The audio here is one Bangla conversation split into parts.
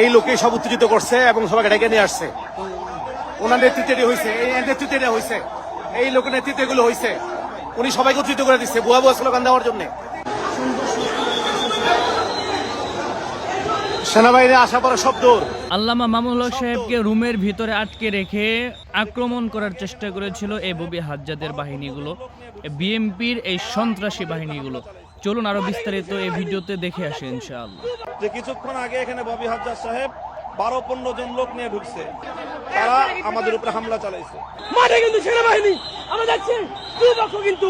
এই লোকে সব উত্তেজিত করছে এবং সবাইকে ডেকে নিয়ে আসছে। ওনার নেতৃত্বে হয়েছে এই নেতৃত্বে হয়েছে এই লোকের নেতৃত্বে এগুলো হয়েছে উনি সবাইকে উত্তেজিত করে দিচ্ছে বুয়া বুয়া স্লোগান দেওয়ার জন্য। সেনাবাহিনী আসা পরে সব আল্লামা মামুল হক সাহেবকে রুমের ভিতরে আটকে রেখে আক্রমণ করার চেষ্টা করেছিল এই ববি হাজ্জাদের বাহিনীগুলো বিএমপির এই সন্ত্রাসী বাহিনীগুলো। চলুন আরও বিস্তারিত এই ভিডিওতে দেখে আসি ইনশাআল্লাহ। যে কিছুক্ষণ আগে এখানে ববি হাজার সাহেব বারো পনেরো জন লোক নিয়ে ঢুকছে। তারা আমাদের উপরে হামলা চালাইছে। মাঠে কিন্তু সেনাবাহিনী আমরা যাচ্ছি দুই পক্ষ কিন্তু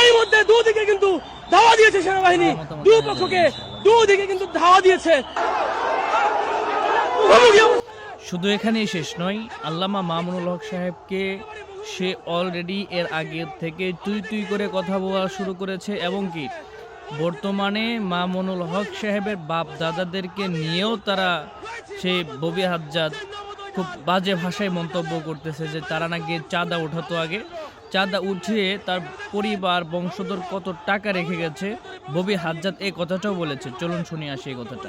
এর মধ্যে দুদিকে কিন্তু ধাওয়া দিয়েছে সেনাবাহিনী। দুই পক্ষকে দুদিকে কিন্তু ধাওয়া দিয়েছে। শুধু এখানেই শেষ নয় আল্লামা মামুনুল হক সাহেবকে সে অলরেডি এর আগে থেকে তুই তুই করে কথা বলা শুরু করেছে এবং কি বর্তমানে মামুনুল হক সাহেবের বাপ দাদাদেরকে নিয়েও তারা সেই ববি হাজ্জাদ খুব বাজে ভাষায় মন্তব্য করতেছে যে তারা নাকি চাঁদা উঠাতো আগে। চাঁদা উঠিয়ে তার পরিবার, বংশধর কত টাকা রেখে গেছে, ববি হাজ্জাদ এই কথাটাও বলেছে। চলুন শুনি আসি এই কথাটা।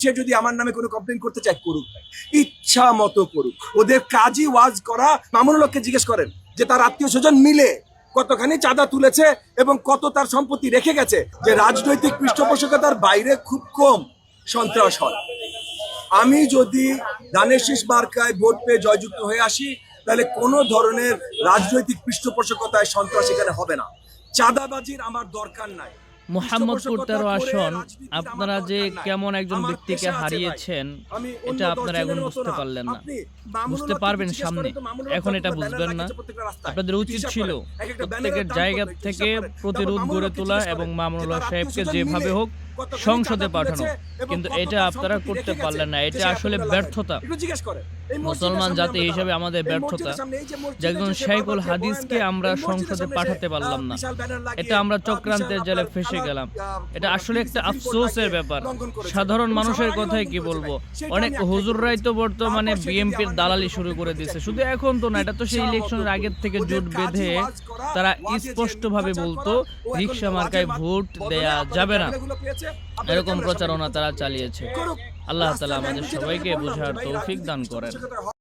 সে যদি আমার নামে কোনো কমপ্লেন করতে চায়, করুক। ইচ্ছা মতো করুক। ওদের কাজই ওয়াজ করা। মামুনুল হককে জিজ্ঞেস করেন যে তার আত্মীয় স্বজন মিলে কতখানি চাঁদা তুলেছে এবং কত তার সম্পত্তি রেখে গেছে যে রাজনৈতিক পৃষ্ঠপোষকতার বাইরে খুব কম সন্ত্রাস হয়। আমি যদি শীষ মার্কায় ভোট পেয়ে জয়যুক্ত হয়ে আসি, তাহলে কোনো ধরনের রাজনৈতিক পৃষ্ঠপোষকতায় সন্ত্রাস এখানে হবে না। চাঁদাবাজির আমার দরকার নাই। মোহাম্মদপুর তেরো আসন আপনারা যে কেমন একজন ব্যক্তিকে। হারিয়েছেন এটা আপনারা এখন বুঝতে পারলেন না। বুঝতে পারবেন সামনে। এখন এটা বুঝবেন না। আপনাদের উচিত ছিল প্রত্যেকের জায়গা থেকে প্রতিরোধ গড়ে তোলা এবং করেন। মামুনুল যে হক তার সাহেবকে যেভাবে হোক সংসদে পাঠানো কিন্তু এটা আপনারা করতে পারলেন না। এটা আসলে ব্যর্থতা। মুসলমান জাতি হিসেবে আমাদের ব্যর্থতা মসজিদের সামনে এই যে একজন বয়ান হাদিসকে আমরা সংসদে পাঠাতে পারলাম না। এটা আমরা চক্রান্তের জালে ফেসে গেলাম। এটা আসলে একটা আফসোসের ব্যাপার। সাধারণ মানুষের কথাই কি বলব? অনেক হুজুররাই তো। বর্তমানে বিএমপির দালালি শুরু করে দিয়েছে শুধু এখন তো না এটা তো সেই ইলেকশনের আগের থেকে জোট বেঁধে তারা স্পষ্টভাবে বলতো রিক্সা মার্কায় ভোট দেয়া যাবে না এরকম প্রচারণা তারা চালিয়েছে। আল্লাহ তালা আমাদের সবাইকে বোঝার তৌফিক দান করেন।